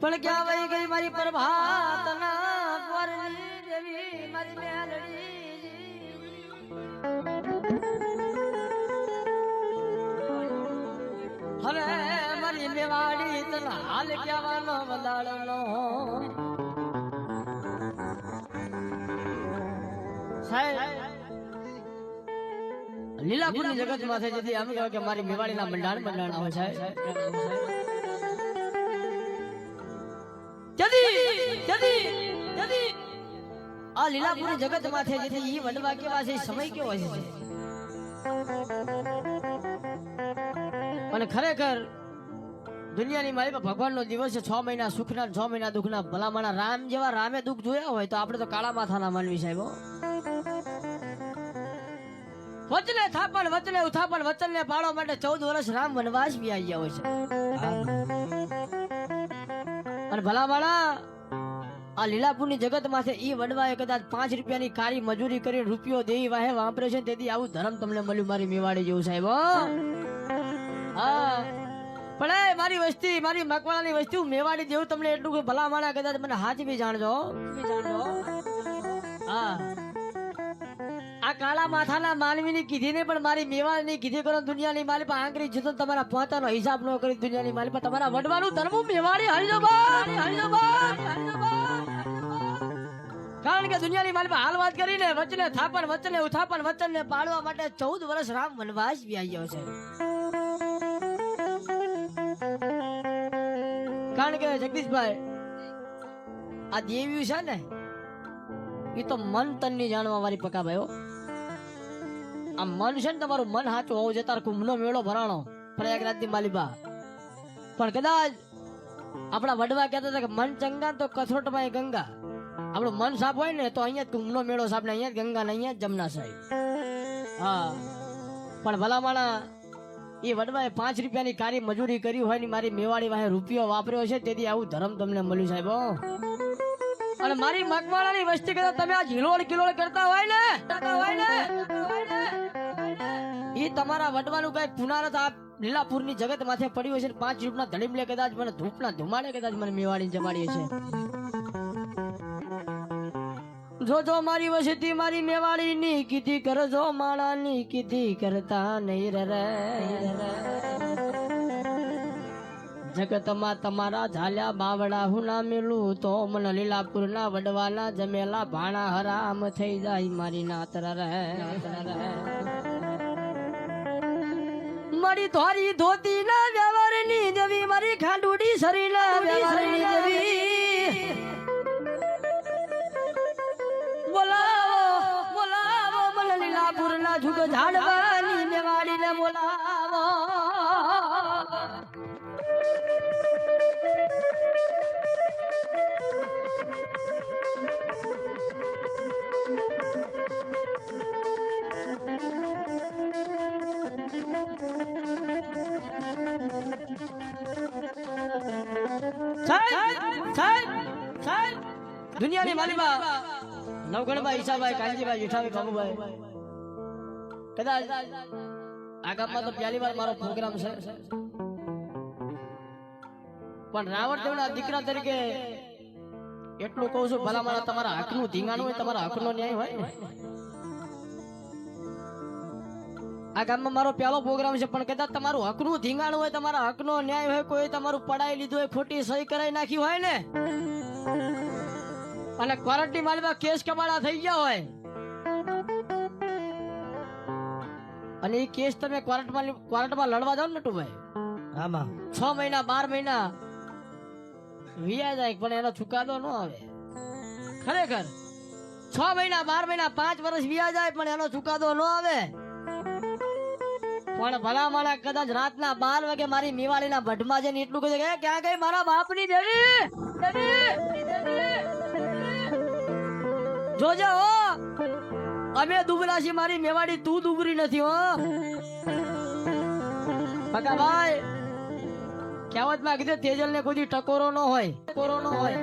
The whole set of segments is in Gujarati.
પણ ક્યાં વહી ગઈ મારી પ્રભાતના કુંવરની મારી મેલડી હરે મારી મેવાડી, તને હાલ કહેવાનો સાહેબ, લીલાપુરની જગતમાં છે જેથી અમે કહેવાય કે મારી મેવાડીના મંડાણ મંડાણ આવે છે આ લીલાપુરી જગતમાં છે, જેથી ઈ વડવા કેવા છે સમય કેવો છે? અને ખરેખર દુનિયાની મારી ભગવાનનો દિવસ છે, છ મહિના સુખના, છ મહિના દુઃખના ભલામણા રામ જેવા રામે દુઃખ જોયા હોય તો આપણે તો કાળા માથાના માનવી સાહેબ. વચને થાપણ, વચને ઉથાપણ, વચનને પાડવા માટે ચૌદ વર્ષ રામ વનવાસ બી આવી ગયા હોય છે. અને ભલામણા આ લીલાપુરની જગતમાં છે એ વડવાએ કદાચ પાંચ રૂપિયાની કાળી મજૂરી કરી રૂપિયો દેવી વાહે વાપરે છે તેથી આવું ધર્મ તમને મળ્યું મારી મેવાડી જેવું સાહેબ, હો. પણ એ મારી વસ્તી, મારી મકવાણાની વસ્તી, હું મેવાડી જેવું તમને એટલું કે ભલા માણા કદાચ મને બી જાણજો, હા. આ કાળા માથાના માનવીની કીધી ને પણ મારી મેવાડની કીધી કરો દુનિયાની માલી પર આંકરી જતો તમારા પોતાનો હિસાબ ન કરી દુનિયાની માલી પર તમારા વડવાનું ધર્મ મેવાડી હરિજો કારણ કે દુનિયાની માલમાં હાલ વાત કરીને વચને થાપણ, વચને ઉથાપણ વચનને પાળવા માટે ચૌદ વર્ષ રામ વનવાસ વ્યાયો છે. કારણ કે જગદીશભાઈ, આ દેવ્યું છે ને એ તો મન તનની જાણવા વાળી પકા ભાઈઓ આ મન છે ને તમારું મન સાચું હોવું છે તાર કુંભનો મેળો ભરાણો પ્રયાગરાજની માલિબા. પણ કદાચ આપણા વડવા કહેતા હતા કે મન ચંગા તો કથરોટમાં ગંગા. આપણું મન સાફ હોય ને તો અહીંયા જ કુંભનો મેળો સાફ ને અહીંયા જ ગંગા ને અહીંયા જ જમના સાહેબ. હા. પણ ભલામણા એ વડવાએ પાંચ રૂપિયાની કારી મજૂરી કરી હોય ને મારી મેવાડી વાહે રૂપિયો વાપર્યો છે, તેથી આવું ધર્મ તમને મળ્યું સાહેબ. અને મારી મગવાળાની વસ્તી કરતા તમે આ ઝીલોડ કિલોળ કરતા હોય ને? ને? એ તમારા વડવાનું કઈ પુનારત આ લીલાપુરની જગત માથે પડ્યું હશે પાંચ રૂપના ધડીમલે કદાચ મને ધૂપના ધુમાડે કદાચ મને મેવાડી જમાડી છે. જો જો મારી વસતી મારી મેવાડી ની કીધી કરજો માળા ની કીધી કરતા નહીં રે જગતમાં તમારા ઝાલ્યા બાવડા હું ના મેલું તો મને લીલાપુર ના વડવાના જમેલા ભાણા હરામ થઈ જાય મારી નાતર રે મારી ધોરી ધોતી ના વ્યવહારની દેવી મારી ખાંડુડી શરી લીલાપુર જાણવાની મેવાડીને બોલાવો. દુનિયાની માલીબા નવગણભાઈ ઈશાભાઈ કાંજીભાઈ જેઠાભાઈ બાબુભાઈ કદાચ આ ગામમાં તો પહેલી વાર મારો પ્રોગ્રામ છે. પણ રાવણ દેવના દીકરા તરીકે એટલું કહું છું, ભલા મારા તમારા હકનું ધીંગાણું હોય, તમારા હકનો ન્યાય હોય. આ ગામમાં મારો પહેલો પ્રોગ્રામ છે, પણ કદાચ તમારું હકનું ધીંગાણું હોય, તમારા હકનો ન્યાય હોય, કોઈ તમારું પડાઈ લીધું હોય, ખોટી સહી કરાઈ નાખી હોય ને? અને ક્વોરંટી માલમાં કેસ કમાડા થઈ ગયા હોય. અને એ કેસ તમે ક્વોરન્ટમાં ક્વોરન્ટમાં લડવા જાવ ને ટુભાઈ આમાં? છ મહિના બાર મહિના વિયા જાય પણ એનો ચુકાદો ન આવે. ખરેખર છ મહિના બાર મહિના પાંચ વર્ષ વિયા જાય પણ એનો ચુકાદો ન આવે. પણ ભલા મારા કદાચ રાતના બાર વાગે મારી મીવાળીના ભટમાં જઈને એટલું કહે કે ક્યાં ગઈ? મારા બાપની દેવી! જોજે હો! અમે દુબરા છીએ મારી મેવાડી તું દુબરી નથી, હો. પકા ભાઈ કહેવતમાં કીધું તેજલ ને કોઈ ટકોરો ન હોય. ટકોરો ન હોય.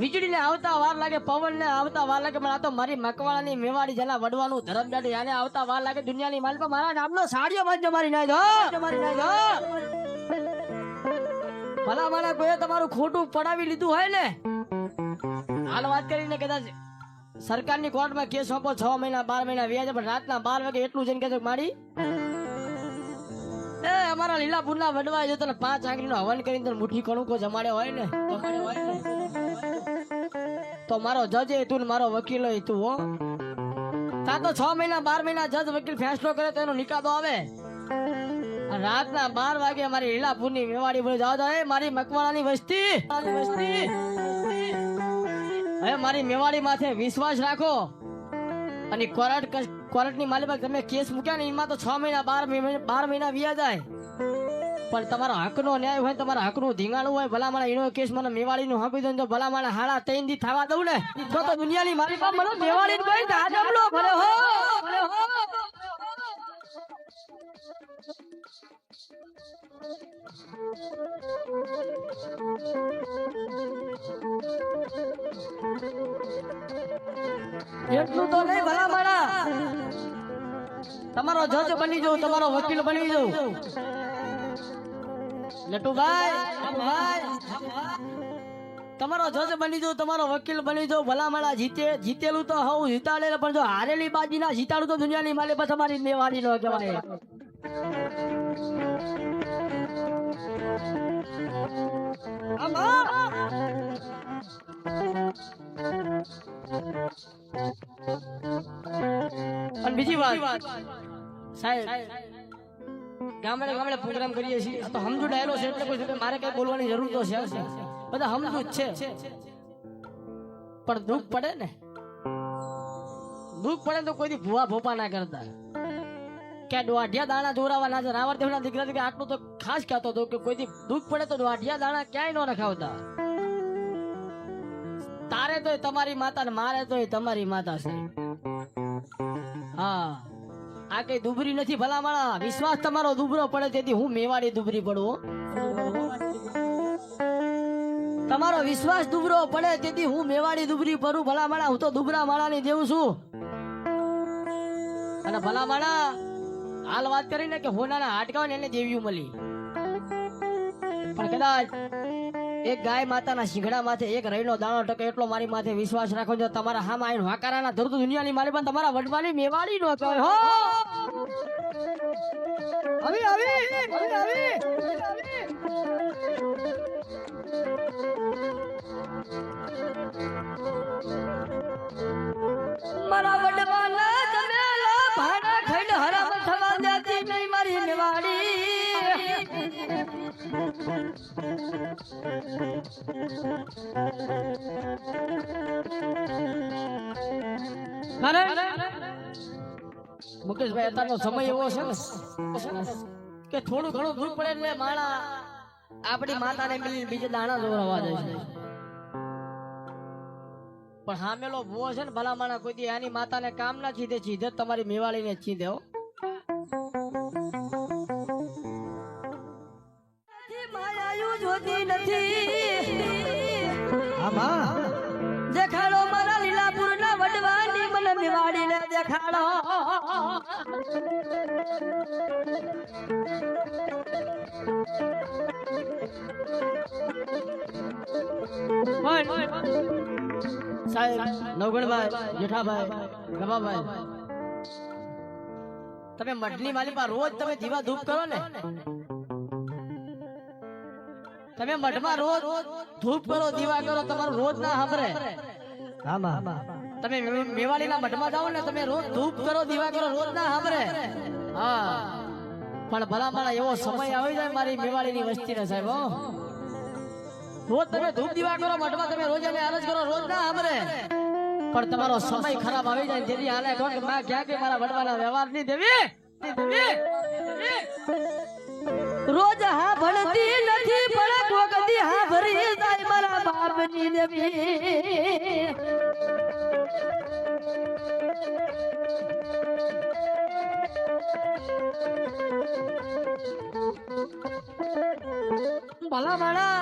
વીજળી ને આવતા વાર લાગે પવન ને આવતા વાર લાગે, પણ આ તો મારી મકવાળાની મેવાડી જેના વડવાનું ધરમ દાડી આને આવતા વાર લાગે દુનિયાની માલ પર મારા નામનો સાડીઓ બાજુ મારી નાય દો મારી દો ભલા મારા કોઈ તમારું ખોટું પડાવી લીધું હોય ને? હાલ વાત કરીને કદાચ સરકારની કોર્ટમાં કેસ સોંપો છ મહિના બાર મહિના વ્યાજ પણ રાતના બાર વાગે એટલું જઈને કહેજો મારી એ અમારા લીલાપુરના વડવા જો તને પાંચ આંગળીનો હવન કરીને તને મુઠ્ઠી કણુકો જમાડ્યો હોય ને તો મારો જજ એ તું મારો વકીલ એ તું હો. કાં તો છ મહિના બાર મહિના જજ વકીલ ફેસલો કરે તો એનો નિકાદો આવે? રાતના બાર વાગે મારી લીલાપુરની મેવાડી બોલી જાવ, એ મારી મકવાળાની વસ્તી વસ્તી. હવે મારી મેવાડી માથે વિશ્વાસ રાખો. અને કોર્ટ કોર્ટની માલિક તમે કેસ મૂક્યા ને, એમાં તો છ મહિના, બાર મહિના બાર મહિના વ્યા જાય. પણ તમારો હકનો ન્યાય હોય, તમારા હકનું ધીંગાણું હોય ભલા મારા એનો કેસ મને મેવાડીનું આપી દો તો મારા હાડા ત્રણ દી થવા દઉં ને, તો તો દુનિયાની મારી પાસે મને મેવાડી કોઈ દાજમલો ભલે હો. Thank હો એટલું તો નહીં ભલા મારા તમારો જજ બની જાઉં, તમારો વકીલ બની જાઉં. લટુભાઈ તમારો જજ બની જાઉં, તમારો વકીલ બની જાઉં. ભલા મારા જીતે, જીતેલું તો હું જીતાડે પણ જો હારેલી બાજી ના જીતાડું તો દુનિયાની માલે પર અમારી મેવાડી નો કહેવાય. અને બીજી વાત. સાહેબ ગામડે ગામડે પ્રોગ્રામ કરીએ છીએ. તો સમજુ ડાયલો છે એટલે કોઈ મારે કઈ બોલવાની જરૂર તો છે બધા સમજુ જ છે. પણ દુઃખ પડે ને? દુઃખ પડે તો કોઈ દી ભૂવા ભોપા ના કરતા. કે દોઢિયા દાણા જોરાવા ના છે. રાવર દેવના દીકરા દીકરા આટલું તો ખાસ કહેતો હતો કે કોઈ દી દુઃખ પડે તો દોઢિયા દાણા ક્યાંય ન રખાવતા. તારે તોય તમારી માતા ને મારે તોય તમારી માતા છે. હા. આ કઈ દુબરી નથી ભલા માણા વિશ્વાસ તમારો દુબરો પડે તેથી હું મેવાડી દુબરી પડું તમારો વિશ્વાસ દુબરો પડે તેથી હું મેવાડી દુબરી પડું. ભલા માણા હું તો દુબરા માણાની દેવું છું. અને ભલા માણા હાલ વાત કરીને કે હોનાના હાડકા હોય ને એને દેવીઓ મળી. પણ કદાચ એક ગાય માતાના શીંગડા માથે એક રહીનો દાણો ટકે એટલો મારી માથે વિશ્વાસ રાખો જો તમારા હામાં આવીને વાકારાના ધરતું દુનિયાની મારી પણ તમારા વડવાની મેવાડી નો હો! હવે હવે આવી આવી મુકેશભાઈ અત્યારનો સમય એવો છે ને કે થોડું ઘણું દૂર પડે એટલે માણા આપણી માતાને મિલી બીજે દાણા જોરવા જાય છે. પણ હામેલો ભૂવો છે ને ભલા માણા કોઈ દી આની માતાને કામ ના ચીધે ચીધે તમારી મેવાળીને ચીધે હો. જોતી નથી. આમાં દેખાડો સાહેબ નવગણભાઈ જેઠાભાઈ ગભાભાઈ તમે મઢની માલી પર રોજ તમે દીવા ધૂપ કરો ને? તમે મઠમાં રોજ ધૂપ કરો દીવા કરો તમારું રોજ ના સાંભળે. તમે મેવાડીના મઠમાં જાઓ ને તમે રોજ ધૂપ કરો દીવા કરો રોજ ના સાંભળે. હા. પણ ભલા મારા એવો સમય આવી જાય મારી મેવાડીની વસ્તીને સાહેબ રોજ તમે ધૂપ દીવા કરો મઠમાં તમે રોજ એને અરજ કરો રોજ ના સાંભળે. પણ તમારો સમય ખરાબ આવી જાય જેથી માં ક્યાં કે મારા વડવાના વ્યવહારની દેવી, દેવી. બાપની દેવી ભલા માણા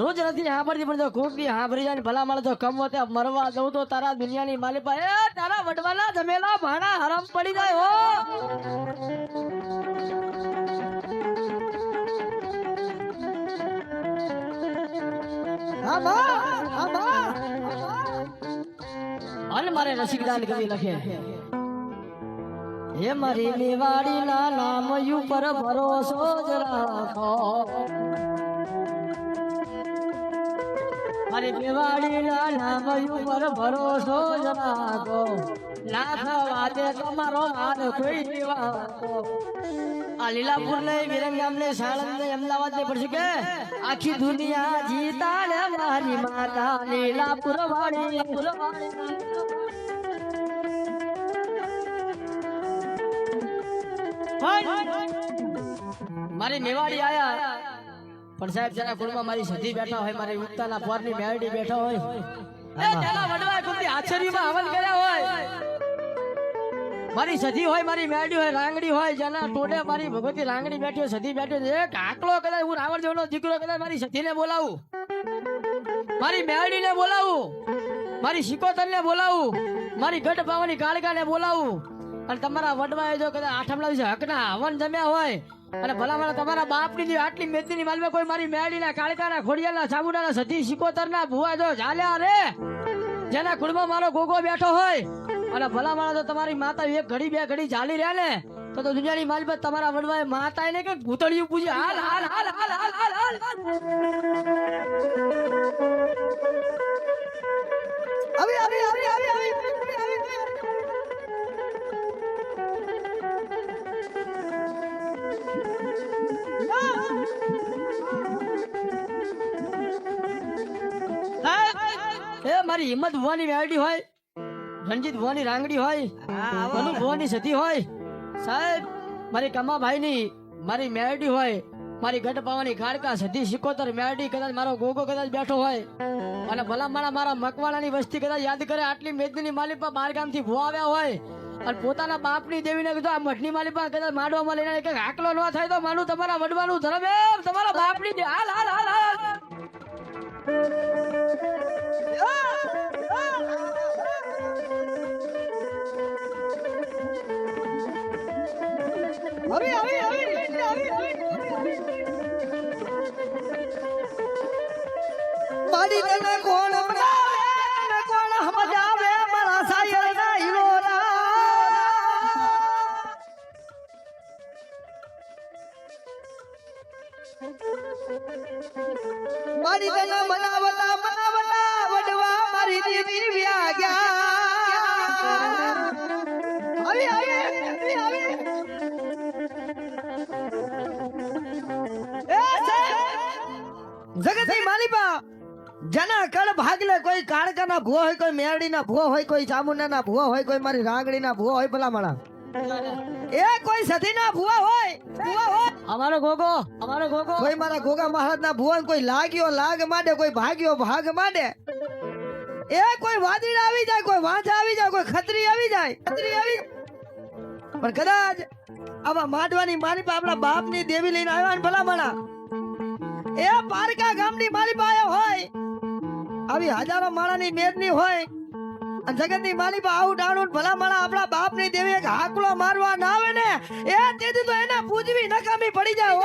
રોજ નથી સાંભળતી પણ જો ખોટી સાંભળી જાય ભલા માણા જો કમવો તે મરવા જવું તો તારા દુનિયાની માલી પાસે એ તારા વડવાના જમેલા ભાણા હરામ પડી જાય હો. અન મારે રસિકદાન કવિ લખે. હે મારી નિવાડી ના નામ ઉપર ભરોસો જ રાખો. મારી નિવાડી ના નામ ઉપર ભરોસો જ રાખો. ના થવા દે તમારો માર કોઈ દીવાકો આ લીલાપુર ને વિરંગામ ને સાણંદ ને અમદાવાદ ને પડશે કે? આખી દુનિયા જીતા મારી માતા લીલાપુર વાળી મારી મેવાડી આયા. પણ સાહેબ જરા કુળમાં મારી સધી બેઠા હોય મારી ઉત્તાના પોરની મેરડી બેઠા હોય. એ તેલા વડવા કુંતી આચરીમાં હવન કર્યા હોય. મારી સધી હોય મારી મેળડી હોય રાંગડી હોય જેના ટોડે મારી ભગવતી રાંગડી બેઠી હોય સધી બેઠી હોય એક આકલો કદાચ હું રાવણ જેવનો દીકરો કદાચ મારી સધીને બોલાવું. મારી મેળડીને બોલાવું. મારી શિકોતરને બોલાવું. મારી ગઢ પાવાની કાળકાને બોલાવું. અને તમારા વડવાએ જો કદાચ આઠમલા વિશે હકના હવન જમ્યા હોય, અને ભલામણ તમારા બાપની જે આટલી મેદની માલમાં કોઈ મારી મેરડીના કાળકાના ખોડિયાના સાબુડાના સતી શિકોતરના ભુવા જો ઝાલ્યા રે, જેના કુળમાં મારો ગોગો બેઠો હોય, અને ભલામણ તો તમારી માતા એક ઘડી બે ઘડી ચાલી રહ્યા ને, તો તો દુનિયાની માલમાં તમારા વડવાએ માતા એને કે ભૂતળિયું પૂજી હાલ હાલ હાલ હાલ હાલ હાલ હાલ આવી આવી આવી આવી આવી એ મારી હિંમત ભુવાની મેરડી હોય રણજીત ભુવાની રાંગડી હોય મનુ ભુવાની સતી હોય સાહેબ મારી કમાભાઈની મારી મેરડી હોય મારી ગઢ પાવાની ગાડકા સધી સિકોતર મેરડી કદાચ મારો ગોગો કદાચ બેઠો હોય અને ભલામણા મારા મકવાણાની વસ્તી કદાચ યાદ કરે આટલી મેદની માલિપા બાર ગામથી ભુવા આવ્યા હોય અને પોતાના બાપની દેવીને કીધું આ મઠની માલિપા કદાચ માંડવામાં લઈને કે આકલો ન થાય તો માનું તમારા વડવાનું ધરમ એમ તમારા બાપની હાલ હાલ હાલ હાલ. હાલ આવી આવી આવી આવી મારી તને કોણ આવી આવી આવી એ સાહેબ! જગતની માલિપા જેના કળ ભાગલે કોઈ કાળકાના ભૂવો હોય કોઈ મેરડીના ભૂવો હોય કોઈ ચામુંડાના ભૂવો હોય કોઈ મારી રાંગડીના ભૂવો હોય ભલા માણા. એ કોઈ સતીના ભૂવા હોય ભૂવા હોય. અમારો ગોગો અમારો ગોગો. કોઈ મારા ગોગા મહારાજના ભૂવા કોઈ લાગ્યો લાગ માંડે કોઈ ભાગ્યો ભાગ માંડે. એ કોઈ વાદળી આવી જાય કોઈ વાંચા આવી જાય કોઈ ખત્રી આવી જાય. ખત્રી આવી પણ કદાચ આવા માંડવાની મારી પા આપણા બાપની દેવી લઈને આવ્યા ને ભલામણા. એ પારકા ગામની મારી પાસે હોય, આવી હજારો માળાની મેદની હોય, અને જગતની માલી પા આવું ડાણું ભલામણા આપણા બાપની દેવી એક હાકલો મારવા ના આવે ને, એ તેથી તો એને પૂજવી નકામી પડી જાય